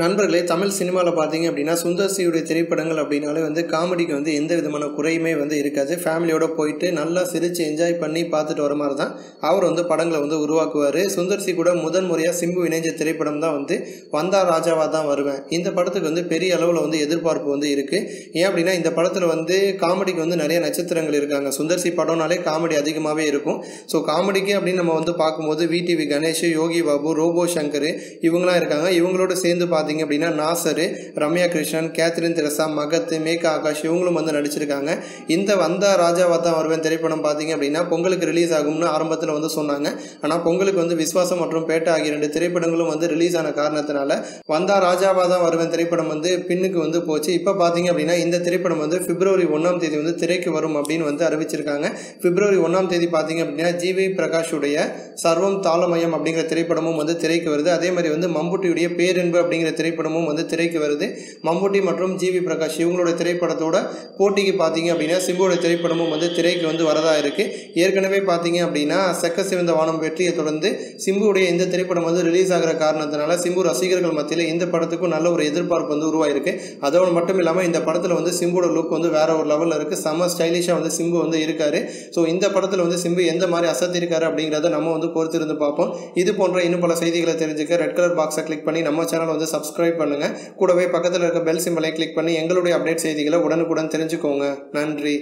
நண்பர்களே தமிழ் சினிமாவில் பார்த்தீங்க அப்படின்னா சுந்தர் சியுடைய திரைப்படங்கள் அப்படின்னாலே வந்து காமெடிக்கு வந்து எந்த விதமான குறையுமே வந்து இருக்காது. ஃபேமிலியோடு போயிட்டு நல்லா சிரித்து என்ஜாய் பண்ணி பார்த்துட்டு வர மாதிரி தான் அவர் வந்து படங்களை வந்து உருவாக்குவார். சுந்தர் சி கூட முதன் முறையாக சிம்பு இணைஞ்ச திரைப்படம் தான் வந்து வந்தா ராஜாவாக தான் வருவேன். இந்த படத்துக்கு வந்து பெரிய அளவில் வந்து எதிர்பார்ப்பு வந்து இருக்குது ஏன் அப்படின்னா இந்த படத்தில் வந்து காமெடிக்கு வந்து நிறைய நட்சத்திரங்கள் இருக்காங்க. சுந்தர் சி படம்னாலே காமெடி அதிகமாகவே இருக்கும். ஸோ காமெடிக்கு அப்படின்னு நம்ம வந்து பார்க்கும்போது விடிவி கணேஷ் யோகி பாபு ரோபோ சங்கர் இவங்களாம் இருக்காங்க. இவங்களோட சேர்ந்து பார்த்து பார்த்தீங்க அப்படின்னா நாசரு ரம்யா கிருஷ்ணன் கேத்ரின் தெரசா மகத் மேகா ஆகாஷ் இவங்களும் வந்து நடிச்சிருக்காங்க. இந்த வந்தா ராஜாவா தான் வருவேன் திரைப்படம் பார்த்தீங்க அப்படின்னா பொங்கலுக்கு ரிலீஸ் ஆகும்னு ஆரம்பத்தில் வந்து சொன்னாங்க. ஆனால் பொங்கலுக்கு வந்து விஸ்வாசம் மற்றும் பேட்டை ஆகிய ரெண்டு திரைப்படங்களும் வந்து ரிலீஸ் ஆன காரணத்தினால வந்தா ராஜாவா தான் வருவேன் திரைப்படம் வந்து பின்னுக்கு வந்து போச்சு. இப்போ பார்த்தீங்க அப்படின்னா இந்த திரைப்படம் வந்து பிப்ரவரி ஒன்றாம் தேதி வந்து திரைக்கு வரும் அப்படின்னு வந்து அறிவிச்சிருக்காங்க. பிப்ரவரி ஒன்றாம் தேதி பார்த்தீங்க அப்படின்னா ஜிவி பிரகாஷுடைய சர்வம் தாளமயம் அப்படிங்கிற திரைப்படமும் வந்து திரைக்கு வருது. அதே மாதிரி வந்து மம்புட்டியுடைய பேரன்பு அப்படிங்கிற திரைப்படமும் வந்து திரைக்கு வருது. மம்புட்டி மற்றும் ஜிவி பிரகாஷ் இவங்களோட திரைப்படத்தோட போட்டிக்கு பார்த்தீங்க அப்படின்னா சிம்புவோட திரைப்படமும் வந்து திரைக்கு வந்து வரதா இருக்கு. ஏற்கனவே பார்த்தீங்க அப்படின்னா செக்க சிவந்த வானம் வெற்றியை தொடர்ந்து சிம்புவுடைய இந்த திரைப்படம் வந்து ரிலீஸ் ஆகிற காரணத்தினால சிம்பு ரசிகர்கள் மத்தியில் இந்த படத்துக்கும் நல்ல ஒரு எதிர்பார்ப்பு வந்து உருவாயிருக்கு. அதோடு மட்டும் இல்லாமல் இந்த படத்தில் வந்து சிம்புவோட லுக் வந்து வேற ஒரு லெவலில் இருக்குது செம்ம ஸ்டைலிஷாக வந்து சிம்பு வந்து இருக்காரு. ஸோ இந்த படத்தில் வந்து சிம்பு எந்த மாதிரி அசத்திருக்காரு அப்படிங்கிறத நம்ம வந்து பொறுத்திருந்து பார்ப்போம். இது போன்ற இன்னும் பல செய்திகளை தெரிஞ்சுக்க ரெட் கலர் பாக்ஸை கிளிக் பண்ணி நம்ம சேனல் வந்து சப்ஸ்கிரைப் பண்ணுங்கள் கூடவே பக்கத்தில் இருக்க பெல் சிம்பலை கிளிக் பண்ணி எங்களுடைய அப்டேட் செய்திகளை உடனுக்குடன் தெரிஞ்சுக்கோங்க. நன்றி.